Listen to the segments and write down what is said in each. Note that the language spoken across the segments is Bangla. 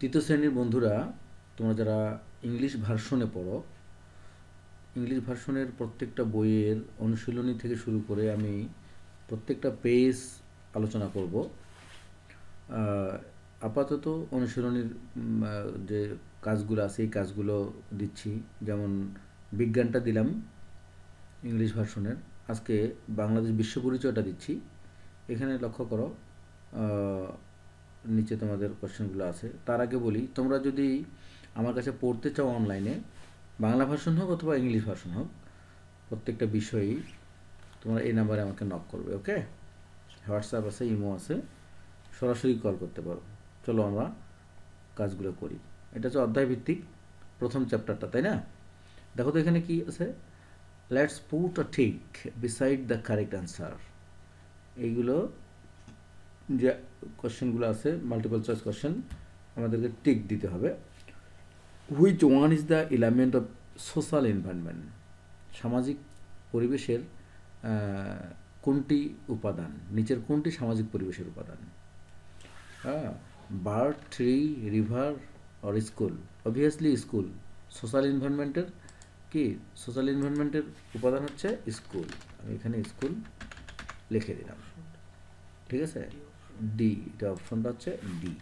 তৃতীয় শ্রেণির বন্ধুরা, তোমরা যারা ইংলিশ ভার্সনে পড়ো ইংলিশ ভার্সনের প্রত্যেকটা বইয়ের অনুশীলনী থেকে শুরু করে আমি প্রত্যেকটা পেজ আলোচনা করব। আপাতত অনুশীলনীর যে কাজগুলো আছে, এই কাজগুলো দিচ্ছি। যেমন বিজ্ঞানটা দিলাম ইংলিশ ভার্সনের আজকে বাংলাদেশ বিশ্ব পরিচয়টা দিচ্ছি। এখানে লক্ষ্য করো নিচে তোমাদের কোশ্চেনগুলো আছে। তার আগে বলি, তোমরা যদি আমার কাছে পড়তে চাও অনলাইনে বাংলা ভার্সন হোক অথবা ইংলিশ ভার্সন হোক, প্রত্যেকটা বিষয়েই তোমরা এই নাম্বারে আমাকে নক করবে ওকে হোয়াটসঅ্যাপ আছে ইমো আছে, সরাসরি কল করতে পারো। চলো আমরা কাজগুলো করি। এটা হচ্ছে অধ্যায় ভিত্তিক, প্রথম চ্যাপ্টারটা তাই না? দেখো তো এখানে কি আছে? লেটস পুট আ ঠিক বিসাইড দ্য কারেক্ট অ্যান্সার এইগুলো যে কোশ্চেনগুলো আছে মাল্টিপল চয়েস কোশ্চেন আমাদেরকে টিক দিতে হবে। Which one is the element of social environment সামাজিক পরিবেশের কোনটি উপাদান? নিচের কোনটি সামাজিক পরিবেশের উপাদান? হ্যাঁ bird tree river or school obviously school social এনভায়রনমেন্টের কি? সোশ্যাল এনভায়রনমেন্টের উপাদান হচ্ছে স্কুল আমি এখানে স্কুল লিখে দিলাম। ঠিক আছে? ডি এটা অপশনটা হচ্ছে ডি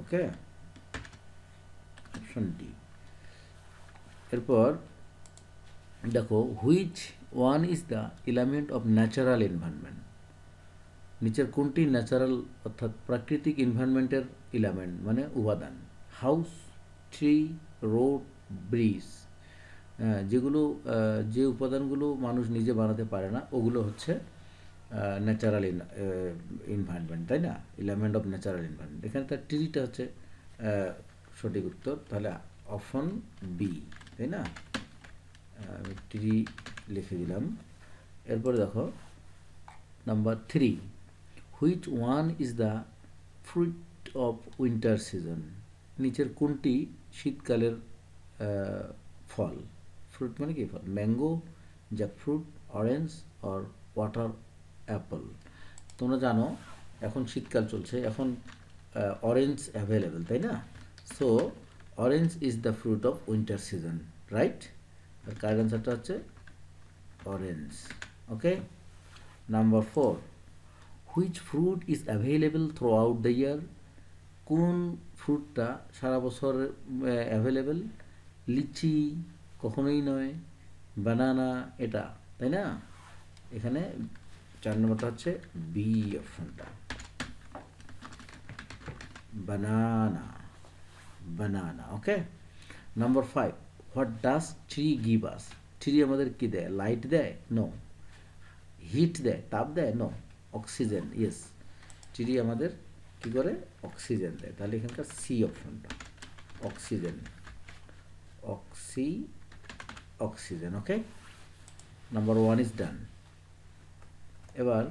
ওকে অপশন ডি এরপর, দেখো which one is the element of natural environment নিচের কোনটি ন্যাচারাল অর্থাৎ প্রাকৃতিক এনভায়রনমেন্টের এলিমেন্ট মানে উপাদান? হাউস ট্রি রোড ব্রিজ যেগুলো যে উপাদানগুলো মানুষ নিজে বানাতে পারে না, ওগুলো হচ্ছে ন্যাচারাল এনভায়রনমেন্ট তাই না? এলিমেন্ট অফ ন্যাচারাল এনভায়রনমেন্ট এখানে তার ট্রিটা হচ্ছে সঠিক উত্তর, তাহলে অপশন বি তাই না? আমি ট্রি লিখে দিলাম। এরপরে দেখো number three which one is the fruit of winter season নিচের কোনটি শীতকালের ফল? ফ্রুট মানে কি ফল? Mango jackfruit orange or water apple. তোমরা জানো, এখন শীতকাল চলছে, এখন অরেঞ্জ অ্যাভেলেবেল তাই না? So orange is the fruit of winter season right R correct অ্যান্সারটা হচ্ছে? Orange okay number four which fruit is available throughout the year কোন ফ্রুটটা সারা বছর অ্যাভেলেবেল লিচি, কখনোই নয়, বানানা, এটা, তাই না? এখানে চার নম্বরটা হচ্ছে বি অপশনটা banana banana okay number five what does tree give us tree আমাদের কি দেয়? লাইট দেয়? নো হিট দেয়? তাপ দেয়? নো অক্সিজেন ইয়েস ট্রি আমাদের কি করে? অক্সিজেন দেয়। তাহলে এখানকার সি অপশনটা oxygen oxy oxygen okay number one is done এবার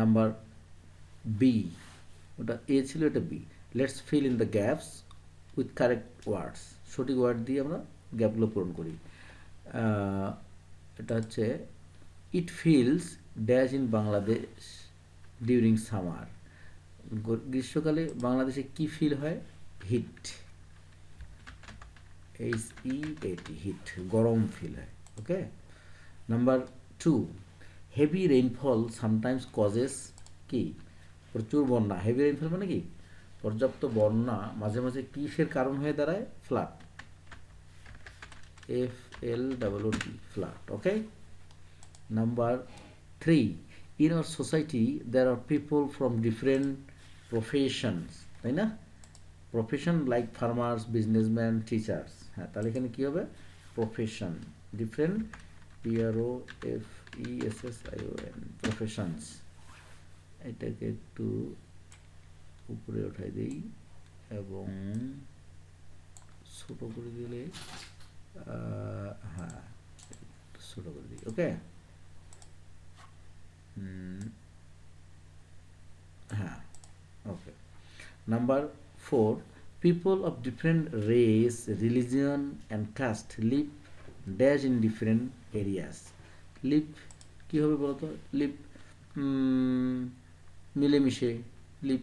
নাম্বার বি ওটা এ ছিল, এটা B let's fill in the gaps with correct words সঠিক ওয়ার্ড দিয়ে আমরা গ্যাপগুলো পূরণ করি। এটা হচ্ছে it feels dash in Bangladesh during summer গ্রীষ্মকালে বাংলাদেশে কি ফিল হয়? হিট এইচ ই এটি হিট গরম ফিল হয় okay number two heavy rainfall sometimes causes কি? প্রচুর বন্যা। হেভি রেইনফল মানে কি? পর্যাপ্ত বন্যা মাঝে মাঝে কিসের কারণ হয়ে দাঁড়ায়? Flood F L double O D flood okay number three in our society there are people from different professions তাই না? Profession like farmers businessman teachers হ্যাঁ তাহলে এখানে কী হবে? Profession different P R O F E S S I O N professions এটাকে একটু উপরে উঠাই দিই এবং ছোটো করে দিলে হ্যাঁ ছোটো করে দিই ওকে হ্যাঁ okay number four people of different race religion and caste live dash in different areas live কী হবে বলতো? লিভ মিলেমিশে লিভ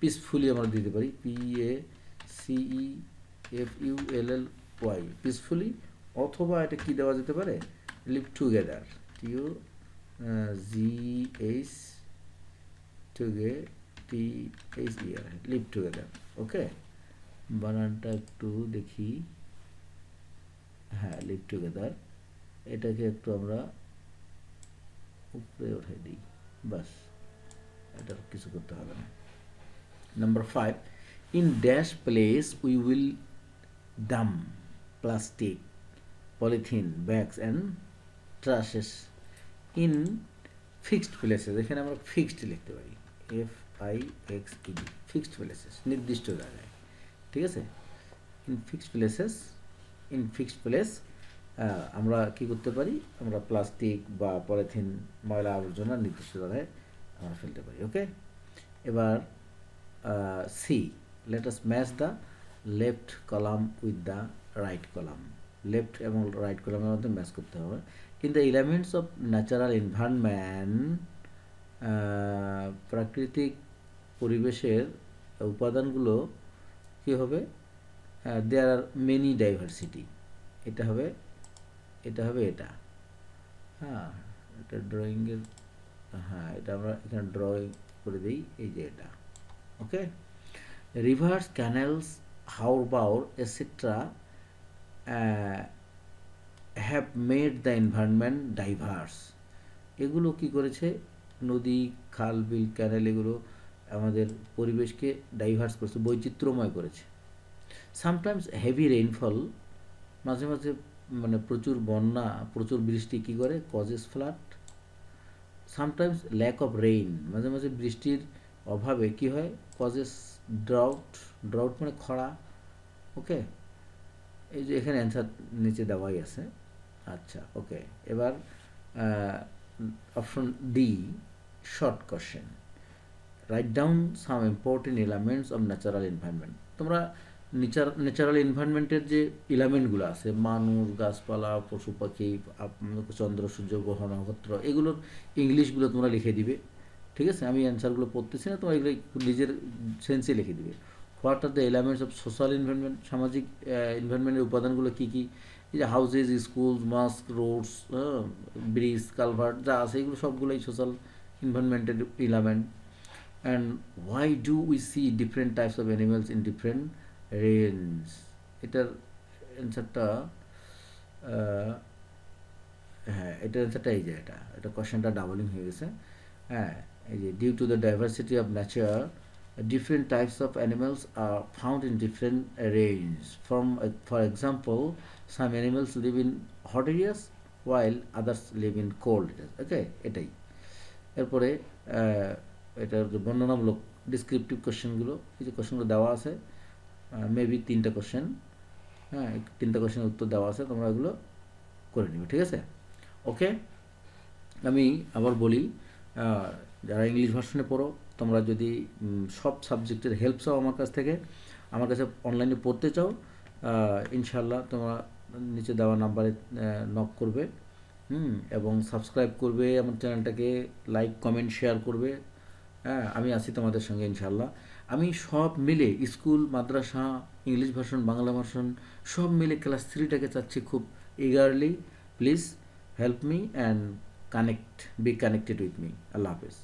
পিসফুলি আমরা দিতে পারি। P A C E F U L L Y. Peacefully অথবা এটা কি দেওয়া যেতে পারে? Live together. T O G H toge, T H E R live together. Okay? বানানটা একটু দেখি। হ্যাঁ লিভ টুগেদার। এটাকে একটু আমরা উপরে উঠাই দিই বাস এটা কিছু করতে হবে না number five in dash place we will dump plastic polythene bags and trashes in fixed places এখানে আমরা ফিক্সড লিখতে পারি। F I X E D fixed places নির্দিষ্ট জায়গায়। ঠিক আছে? In fixed places in fixed place আমরা কি করতে পারি? আমরা প্লাস্টিক বা পলিথিন ময়লা আবর্জনা নির্দিষ্ট জায়গায় আমরা ফেলতে পারি ওকে এবার see let us match the left column with the right column left এবং রাইট কলামের মধ্যে ম্যাচ করতে হবে। In the elements of natural environment প্রাকৃতিক পরিবেশের উপাদানগুলো কী হবে? দেয়ার আর মেনি ডাইভার্সিটি এটা হবে এটা হবে এটা। হ্যাঁ এটা ড্রয়িংয়ের হ্যাঁ এটা আমরা এখানে ড্রয়িং করে দিই, এই যে এটা। Okay? Rivers canals haor baor etcetera have made the environment diverse এগুলো কি করেছে? নদী, খাল, বিল ক্যানেল এগুলো আমাদের পরিবেশকে ডাইভার্স করেছে, বৈচিত্র্যময় করেছে। সামটাইমস হেভি রেইনফল মাঝে মাঝে মানে প্রচুর বন্যা, প্রচুর বৃষ্টি কী করে? Causes flood sometimes lack of rain মাঝে মাঝে বৃষ্টির অভাবে কি হয়? কজেস ড্রাউট ড্রাউট মানে খরা ওকে এই যে এখানে অ্যান্সার নিচে দেওয়াই আছে। আচ্ছা ওকে এবার option D short question write down some important elements of natural environment তোমরা নেচার ন্যাচারাল এনভায়রনমেন্টের যে ইলামেন্টগুলো আছে, মানুষ, গাছপালা, পশু পাখি চন্দ্র, সূর্য, গ্রহ, নক্ষত্র, এগুলোর ইংলিশগুলো তোমরা লিখে দিবে। ঠিক আছে? আমি অ্যান্সারগুলো পড়তেছি না, তোমরা এগুলো নিজের সেন্সে লিখে দিবে। What are the elements of social environment সামাজিক এনভায়রনমেন্টের উপাদানগুলো কী কী? এই যে houses school mosque roads bridge culvert যা আছে, এগুলো সবগুলোই social এনভায়রনমেন্টের element and why do we see different types of animals in different realms এটার অ্যান্সারটা হ্যাঁ এটার অ্যান্সারটা এই যে এটা। এটা কোয়েশনটা ডাবলিং হয়ে গেছে। হ্যাঁ এই যে due to the diversity of nature different types of animals are found in different range from for example some animals live in hot areas while others live in cold areas okay এটাই। এরপরে এটার বর্ণনামূলক ডিসক্রিপটিভ কোয়েশনগুলো কিছু যে কোয়েশনগুলো দেওয়া আছে মেবি তিনটা কোশ্চেন হ্যাঁ তিনটা কোশ্চেনের উত্তর দেওয়া আছে, তোমরা এগুলো করে নিবে, ঠিক আছে? ওকে আমি আবার বলি যারা ইংলিশ ভার্সনে পড়ো, তোমরা যদি সব সাবজেক্টের হেল্প চাও আমার কাছ থেকে, আমার কাছে অনলাইনে পড়তে চাও ইনশাল্লাহ তোমরা নিচে দেওয়া নাম্বারে নক করবে, হুম, এবং সাবস্ক্রাইব করবে আমার চ্যানেলটাকে লাইক কমেন্ট শেয়ার করবে হ্যাঁ আমি আছি তোমাদের সঙ্গে ইনশাল্লাহ আমি সব মিলে স্কুল, মাদ্রাসা, ইংলিশ ভার্সন, বাংলা ভার্সন, সব মিলে ক্লাস থ্রিটাকে চাচ্ছি খুব eagerly please help me and connect be connected with me Allah Hafiz.